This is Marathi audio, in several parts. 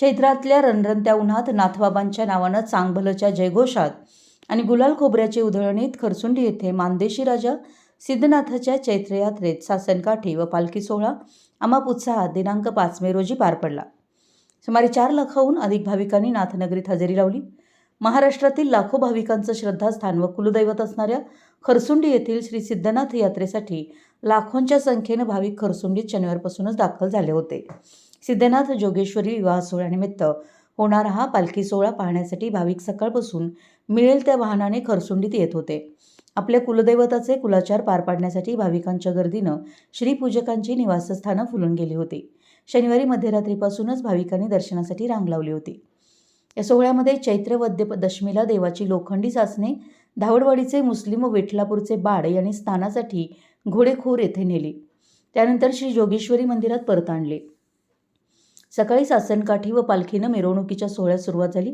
चैत्रातल्या रणरणत्या उन्हात नाथबाबांच्या नावानं चांगभलच्या जयघोषात आणि गुलाल खोबऱ्याची उधळणीत खरसुंडी येथे मानदेशी राजा सिद्धनाथाच्या चैत्रयात्रेत सासनकाठी व पालखी सोहळा अमाप उत्साहात दिनांक पाच मे रोजी पार पडला. सुमारे चार लाखाहून अधिक भाविकांनी नाथनगरीत हजेरी लावली. महाराष्ट्रातील लाखो भाविकांचं श्रद्धास्थान व कुलदैवत असणाऱ्या खरसुंडी येथील श्री सिद्धनाथ यात्रेसाठी लाखोंच्या संख्येनं भाविक खरसुंडीत शनिवारपासूनच दाखल झाले होते. सिद्धनाथ जोगेश्वरी विवाह सोहळ्यानिमित्त होणारा हा पालखी सोहळा पाहण्यासाठी भाविक सकाळपासून मिळेल त्या वाहनाने खरसुंडीत येत होते. आपल्या कुलदैवताचे कुलाचार पार पाडण्यासाठी भाविकांच्या गर्दीनं श्रीपूजकांची निवासस्थानं फुलून गेली होती. शनिवारी मध्यरात्रीपासूनच भाविकांनी दर्शनासाठी रांग लावली होती. या सोहळ्यामध्ये चैत्र वद्य दशमीला देवाची लोखंडी सासने धावडवाडीचे मुस्लिम व विठलापूरचे बाड यांनी स्नानासाठी घोडेखोर येथे नेली. त्यानंतर श्री जोगेश्वरी मंदिरात परत आणले. सकाळी सासनकाठी व पालखीनं मिरवणुकीच्या सोहळ्यात सुरुवात झाली.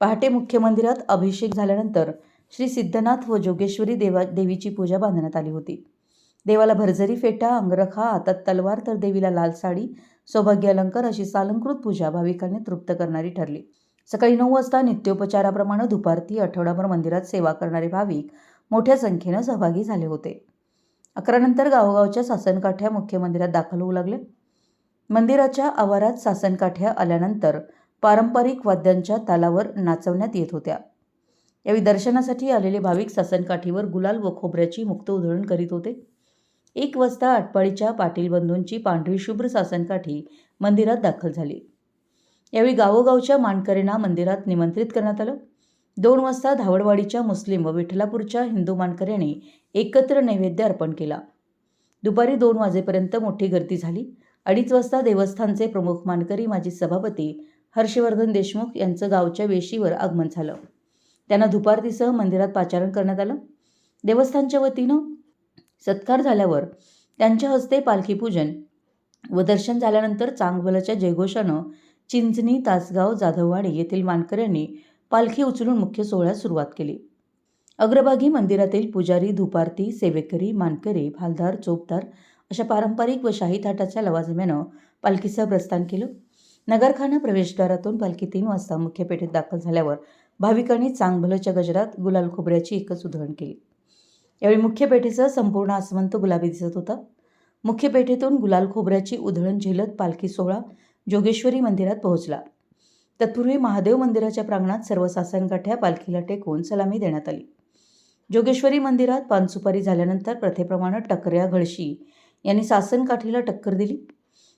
पहाटे मुख्य मंदिरात अभिषेक झाल्यानंतर श्री सिद्धनाथ व जोगेश्वरी देवा देवीची पूजा बांधण्यात आली होती. देवाला भरझरी फेटा अंगरखा हातात तलवार तर देवीला लाल साडी सौभाग्य अलंकार अशी सालंकृत पूजा भाविकांनी तृप्त करणारी ठरली. सकाळी नऊ वाजता नित्योपचाराप्रमाणे दुपारती आठवडाभर मंदिरात सेवा करणारे भाविक मोठ्या संख्येनं सहभागी झाले होते. अकरानंतर गावोगावच्या सासनकाठ्या मुख्य मंदिरात दाखल होऊ लागले. मंदिराच्या आवारात सासनकाठ्या आल्यानंतर पारंपरिक वाद्यांच्या तालावर नाचवण्यात येत होत्या. यावेळी दर्शनासाठी आलेले भाविक सासनकाठीवर गुलाल व खोबऱ्याची मुक्त उधळण करीत होते. एक वाजता आटपाडीच्या पाटील बंधूंची पांढरी शुभ्र सासनकाठी मंदिरात दाखल झाली. यावेळी गावोगावच्या मानकरींना मंदिरात निमंत्रित करण्यात आलं. दोन वाजता धावडवाडीच्या मुस्लिम व विठ्ठलापूरच्या हिंदू मानकऱ्यांनी एकत्र नैवेद्य अर्पण केला. दुपारी दोन वाजेपर्यंत मोठी गर्दी झाली. अडीच वाजता देवस्थानचे प्रमुख मानकरी माजी सभापती हर्षवर्धन देशमुख यांचं गावच्या वेशीवर आगमन झालं. त्यांना दुपारतीसह मंदिरात पाचारण करण्यात आलं. देवस्थानच्या वतीनं सत्कार झाल्यावर त्यांच्या हस्ते पालखी पूजन व दर्शन झाल्यानंतर चांगभलच्या जयघोषानं चिंचणी तासगाव जाधववाडी येथील मानकऱ्यांनी पालखी उचलून मुख्य सोहळ्यास सुरुवात केली. अग्रभागी मंदिरातील पुजारी धुपारती सेवेकरी मानकरी भालदार चोपदार अशा पारंपरिक व शाही थाटाच्या लवाजम्यानं पालखीचं प्रस्थान केलं. नगरखाना प्रवेशद्वारातून पालखी तीन वाजता मुख्य पेठेत दाखल झाल्यावर भाविकांनी चांगभलच्या गजरात गुलाल खोबऱ्याची एकच उधळण केली. यावेळी मुख्य पेठेचं संपूर्ण आसमंत गुलाबी दिसत होता. मुख्य पेठेतून गुलाल खोबऱ्याची उधळण झेलत पालखी सोहळा जोगेश्वरी मंदिरात पोहोचला. तत्पूर्वी महादेव मंदिराच्या प्रांगणात सर्व सासनकाठ्या पालखीला टेकून सलामी देण्यात आली. जोगेश्वरी मंदिरात पानसुपारी झाल्यानंतर प्रथेप्रमाणे टकऱ्या घळशी यांनी सासनकाठीला टक्कर दिली.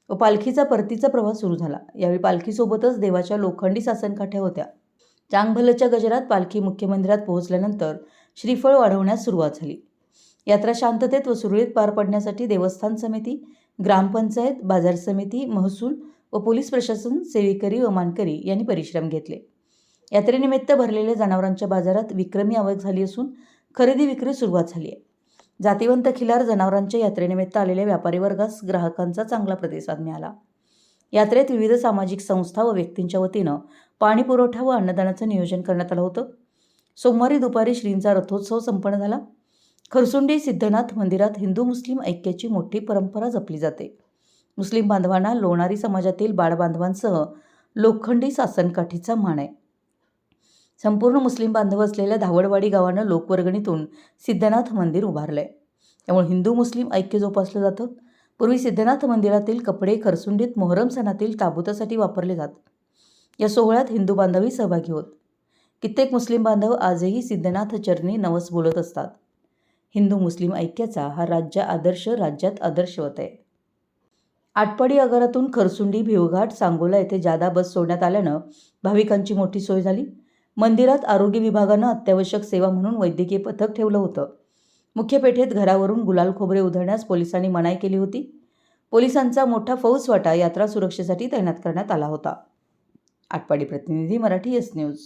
व पालखीचा परतीचा प्रवास सुरू झाला. यावेळी पालखीसोबतच देवाच्या लोखंडी सासनकाठ्या होत्या. चांगभलच्या गजरात पालखी मुख्य मंदिरात पोहोचल्यानंतर श्रीफळ वाढवण्यास सुरुवात झाली. यात्रा शांततेत व सुरळीत पार पडण्यासाठी देवस्थान समिती ग्रामपंचायत बाजार समिती महसूल व पोलीस प्रशासन सेवेकरी व मानकरी यांनी परिश्रम घेतले. यात्रेनिमित्त भरलेल्या जनावरांच्या बाजारात विक्रमी आवक झाली असून खरेदी विक्री सुरुवात झाली आहे. जातीवंत खिलार जनावरांच्या यात्रेनिमित्त आलेल्या व्यापारी वर्गास ग्राहकांचा चांगला प्रतिसाद मिळाला. यात्रेत विविध सामाजिक संस्था व व्यक्तींच्या वतीनं पाणी पुरवठा व अन्नदानाचं नियोजन करण्यात आलं होतं. सोमवारी दुपारी श्रींचा रथोत्सव संपन्न झाला. खरसुंडी सिद्धनाथ मंदिरात हिंदू मुस्लिम ऐक्याची मोठी परंपरा जपली जाते. मुस्लिम बांधवांना लोणारी समाजातील बाळबांधवांसह लोखंडी सासनकाठीचा मान आहे. संपूर्ण मुस्लिम बांधव असलेल्या धावडवाडी गावानं लोकवर्गणीतून सिद्धनाथ मंदिर उभारलंय. त्यामुळे हिंदू मुस्लिम ऐक्य जोपासलं जातं. पूर्वी सिद्धनाथ मंदिरातील कपडे खरसुंडीत मोहरम सणातील ताबुतासाठी वापरले जात. या सोहळ्यात हिंदू बांधवही सहभागी होत. कित्येक मुस्लिम बांधव आजही सिद्धनाथ चरणी नवस बोलत असतात. हिंदू मुस्लिम ऐक्याचा हा राज्य आदर्श राज्यात आदर्शवत आहे. आटपाडी आगारातून खरसुंडी भिवघाट सांगोला येथे जादा बस सोडण्यात आल्यानं भाविकांची मोठी सोय झाली. मंदिरात आरोग्य विभागानं अत्यावश्यक सेवा म्हणून वैद्यकीय पथक ठेवलं होतं. मुख्य पेठेत घरावरून गुलाल खोबरे उधळण्यास पोलिसांनी मनाई केली होती. पोलिसांचा मोठा फौजवाटा यात्रा सुरक्षेसाठी तैनात करण्यात आला होता. आटपाडी प्रतिनिधी मराठी एस न्यूज.